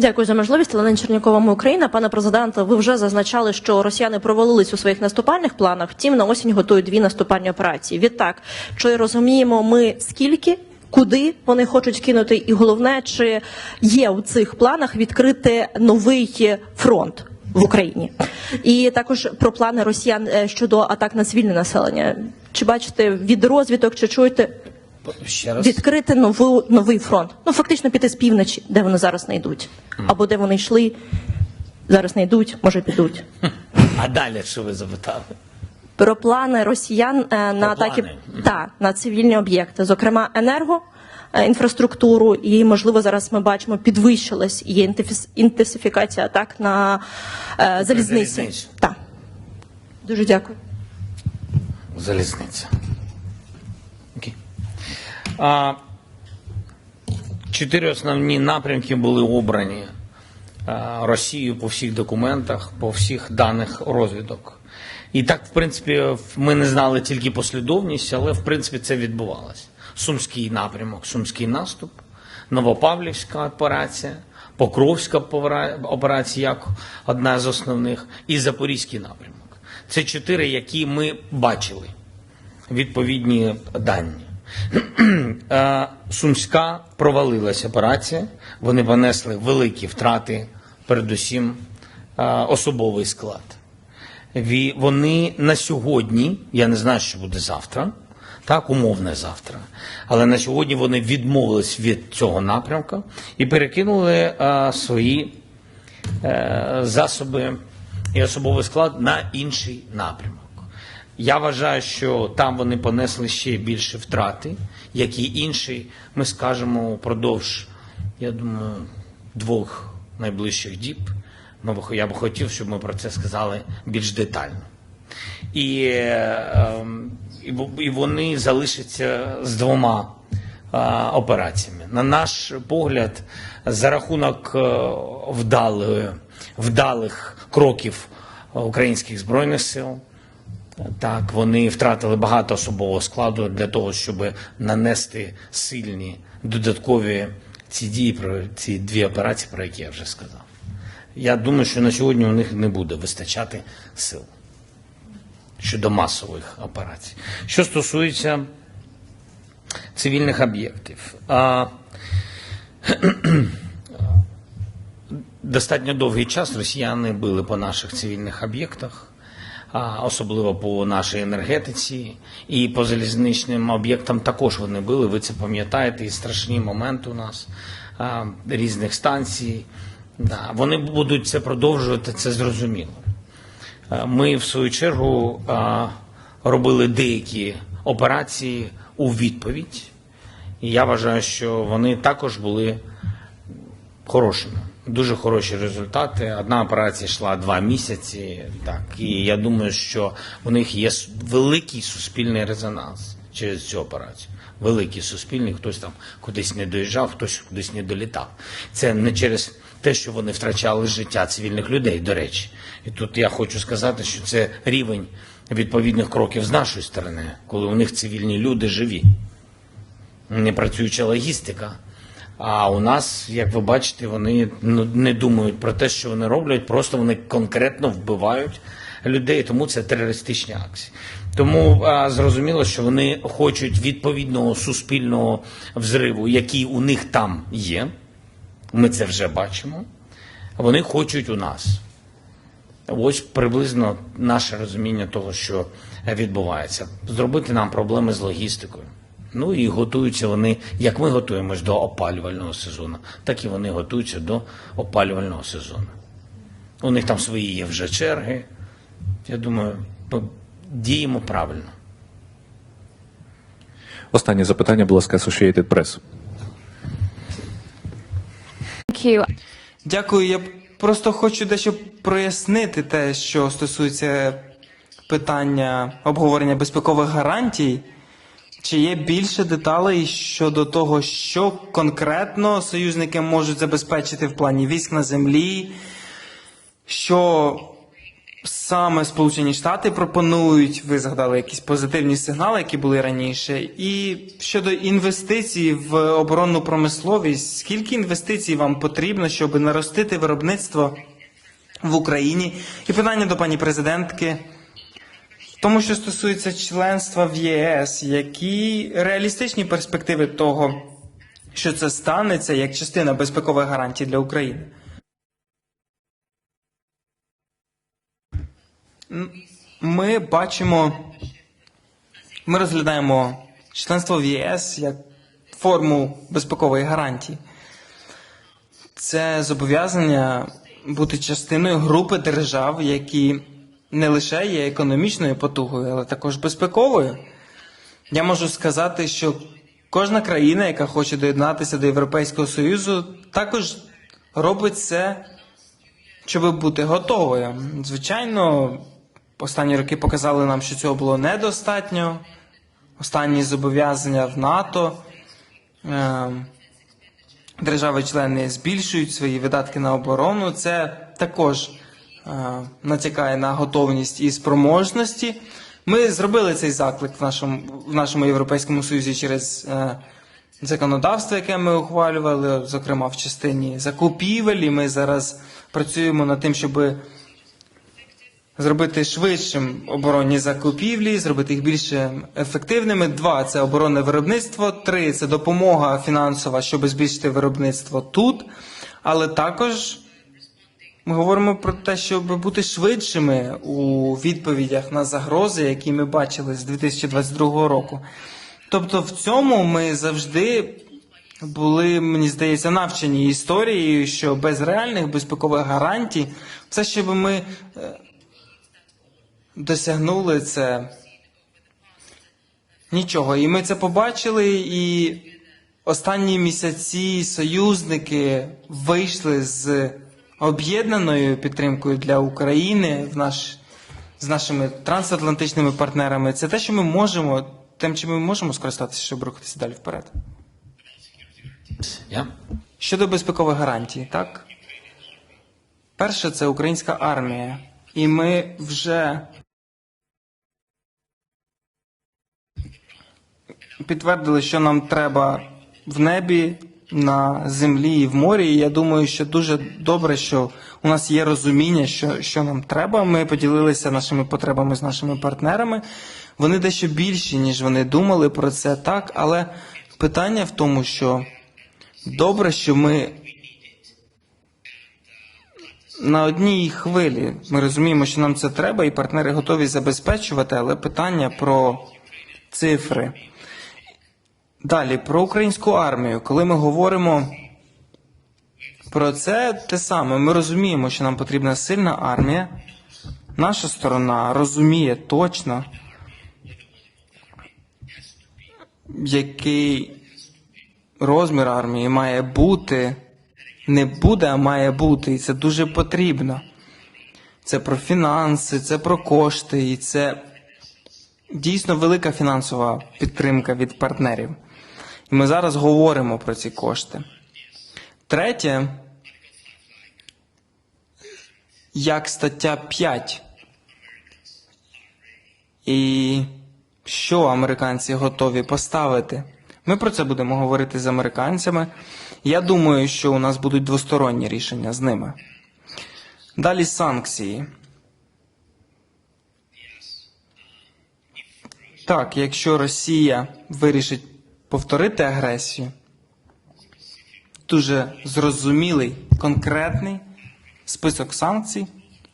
Дякую за можливість. Олена Чернякова, Україна. Пане президенте, ви вже зазначали, що росіяни провалились у своїх наступальних планах. Втім, на осінь готують дві наступальні операції. Відтак, чи розуміємо ми скільки? Куди вони хочуть кинути, і головне, чи є у цих планах відкрити новий фронт в Україні, і також про плани росіян е, щодо атак на цивільне населення. Чи бачите від розвідок, чи чуєте Ще раз. відкрити нову новий фронт. Ну фактично піти з півночі, де вони зараз не йдуть, або де вони йшли, зараз не йдуть, може підуть. А далі що ви запитали? Про плани росіян е, на атаки плани? та на цивільні об'єкти, зокрема енерго. е, Інфраструктуру і можливо зараз ми бачимо підвищилась є інтенсифікація атак на е, залізниці. залізницю. Так. Дуже дякую. Залізниця. Чотири основні напрямки були обрані Росією по всіх документах, по всіх даних розвідок. І так, в принципі, ми не знали тільки послідовність, але в принципі це відбувалося. Сумський напрямок, Сумський наступ, Новопавлівська операція, Покровська операція як одна з основних, і Запорізький напрямок. Це чотири, які ми бачили відповідні дані. Е, Сумська провалилася операція. Вони понесли великі втрати, передусім е, особовий склад. Вони на сьогодні, я не знаю, що буде завтра, так, умовне завтра. Але на сьогодні вони відмовились від цього напрямку і перекинули е, свої засоби і особовий склад на інший напрямок. Я вважаю, що там вони понесли ще більше втрати, як і інші, ми скажемо упродовж, я думаю, двох найближчих діб. Я б хотів, щоб ми про це сказали більш детально. І, е, ем, і, вони залишаться з двома е, операціями. На наш погляд, за рахунок е, вдалої, вдалих кроків українських збройних сил. Так, вони втратили багато особового складу для того, щоб нанести сильні додаткові ці дії про ці дві операції, про які я вже сказав. Я думаю, що на сьогодні у них не буде вистачати сил щодо масових операцій. Що стосується цивільних об'єктів, достатньо довгий час росіяни били по наших цивільних об'єктах, особливо по нашій енергетиці, і по залізничним об'єктам також вони били. Ви це пам'ятаєте, і страшні моменти у нас різних станцій. Да, вони будуть це продовжувати, це зрозуміло. Ми, в свою чергу, робили деякі операції у відповідь. І я вважаю, що вони також були хорошими. Дуже хороші результати. Одна операція йшла два місяці. Так, і я думаю, що у них є великий суспільний резонанс через цю операцію. Великий суспільний, хтось там кудись не доїжджав, хтось кудись не долітав. Це не через те, що вони втрачали життя цивільних людей, до речі. І тут я хочу сказати, що це рівень відповідних кроків з нашої сторони, коли у них цивільні люди живі не працююча логістика. А у нас, як ви бачите, вони ну, не думають про те, що вони роблять, просто вони конкретно вбивають людей, тому це терористичні акції. Тому а, зрозуміло, що вони хочуть відповідного суспільного взриву, який у них там є. Ми це вже бачимо. Вони хочуть у нас. Ось приблизно наше розуміння того, що відбувається. Зробити нам проблеми з логістикою. Ну і готуються вони, як ми готуємось до опалювального сезону, так і вони готуються до опалювального сезону. У них там свої є вже черги. Я думаю, ми діємо правильно. Останнє запитання, будь ласка, Associated Press. Thank you. Дякую. Я просто хочу дещо прояснити те, що стосується питання обговорення безпекових гарантій. Чи є більше деталей щодо того, що конкретно союзники можуть забезпечити в плані військ на землі, що саме Сполучені Штати пропонують, ви згадали якісь позитивні сигнали, які були раніше. І щодо інвестицій в оборонну промисловість, скільки інвестицій вам потрібно, щоб наростити виробництво в Україні? І питання до пані президентки. Тому, що стосується членства в ЄС, які реалістичні перспективи того, що це станеться як частина безпекових гарантій для України? Ми бачимо, ми розглядаємо членство в ЄС як форму безпекової гарантії. Це зобов'язання бути частиною групи держав, які не лише є економічною потугою, але також безпековою. Я можу сказати, що кожна країна, яка хоче доєднатися до Європейського Союзу, також робить це, щоб бути готовою. Звичайно, останні роки показали нам, що цього було недостатньо. Останні зобов'язання в НАТО. Е, Держави-члени збільшують свої видатки на оборону. Це також натякає на готовність і спроможності. Ми зробили цей заклик в нашому, в нашому Європейському Союзі через е, законодавство, яке ми ухвалювали, зокрема в частині закупівель. І ми зараз працюємо над тим, щоб зробити швидшим оборонні закупівлі, зробити їх більш ефективними. Два це оборонне виробництво. Три це допомога фінансова, щоб збільшити виробництво тут. Але також ми говоримо про те, щоб бути швидшими у відповідях на загрози, які ми бачили з 2022 року. Тобто, в цьому ми завжди були, мені здається, навчені історією, що без реальних безпекових гарантій, все, щоб ми е, досягнули це нічого. І ми це побачили, і останні місяці союзники вийшли з об'єднаною підтримкою для України в наш, з нашими трансатлантичними партнерами. Це те, що ми можемо, тим, чим ми можемо скористатися, щоб рухатися далі вперед. Я? Щодо безпекових гарантій, так? Перше, це українська армія. І ми вже підтвердили, що нам треба в небі, на землі і в морі. І я думаю, що дуже добре, що у нас є розуміння, що, що нам треба. Ми поділилися нашими потребами з нашими партнерами. Вони дещо більші, ніж вони думали про це, так, але питання в тому, що добре, що ми на одній хвилі. Ми розуміємо, що нам це треба, і партнери готові забезпечувати, але питання про цифри. Далі, про українську армію. Коли ми говоримо про це, те саме, ми розуміємо, що нам потрібна сильна армія. Наша сторона розуміє точно, який розмір армії має бути, не буде, а має бути, і це дуже потрібно. Це про фінанси, це про кошти, і це дійсно велика фінансова підтримка від партнерів. І ми зараз говоримо про ці кошти. Третє, як стаття 5. І що американці готові поставити? Ми про це будемо говорити з американцями. Я думаю, що у нас будуть двосторонні рішення з ними. Далі санкції. Так, якщо Росія вирішить повторити агресію, дуже зрозумілий, конкретний список санкцій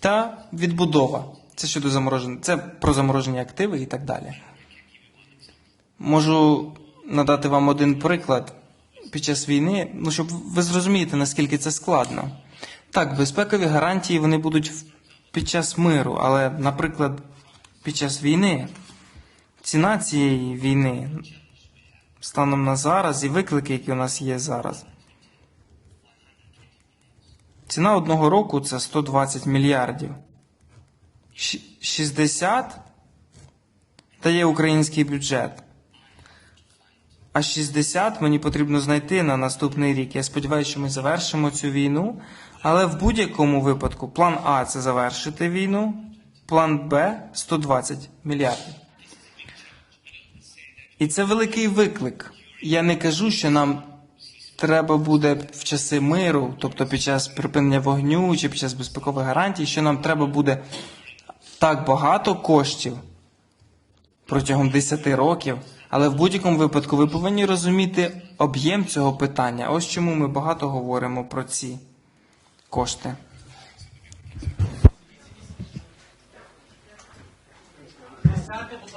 та відбудова. Це щодо замороження, це про заморожені активи і так далі. Можу надати вам один приклад під час війни, ну щоб ви зрозумієте, наскільки це складно. Так, безпекові гарантії вони будуть під час миру, але, наприклад, під час війни ціна цієї війни станом на зараз і виклики, які у нас є зараз. Ціна одного року це 120 мільярдів. Щ- 60 дає український бюджет. А 60 мені потрібно знайти на наступний рік. Я сподіваюся, що ми завершимо цю війну. Але в будь-якому випадку план А це завершити війну, план Б 120 мільярдів. І це великий виклик. Я не кажу, що нам треба буде в часи миру, тобто під час припинення вогню чи під час безпекових гарантій, що нам треба буде так багато коштів протягом 10 років. Але в будь-якому випадку ви повинні розуміти об'єм цього питання. Ось чому ми багато говоримо про ці кошти. До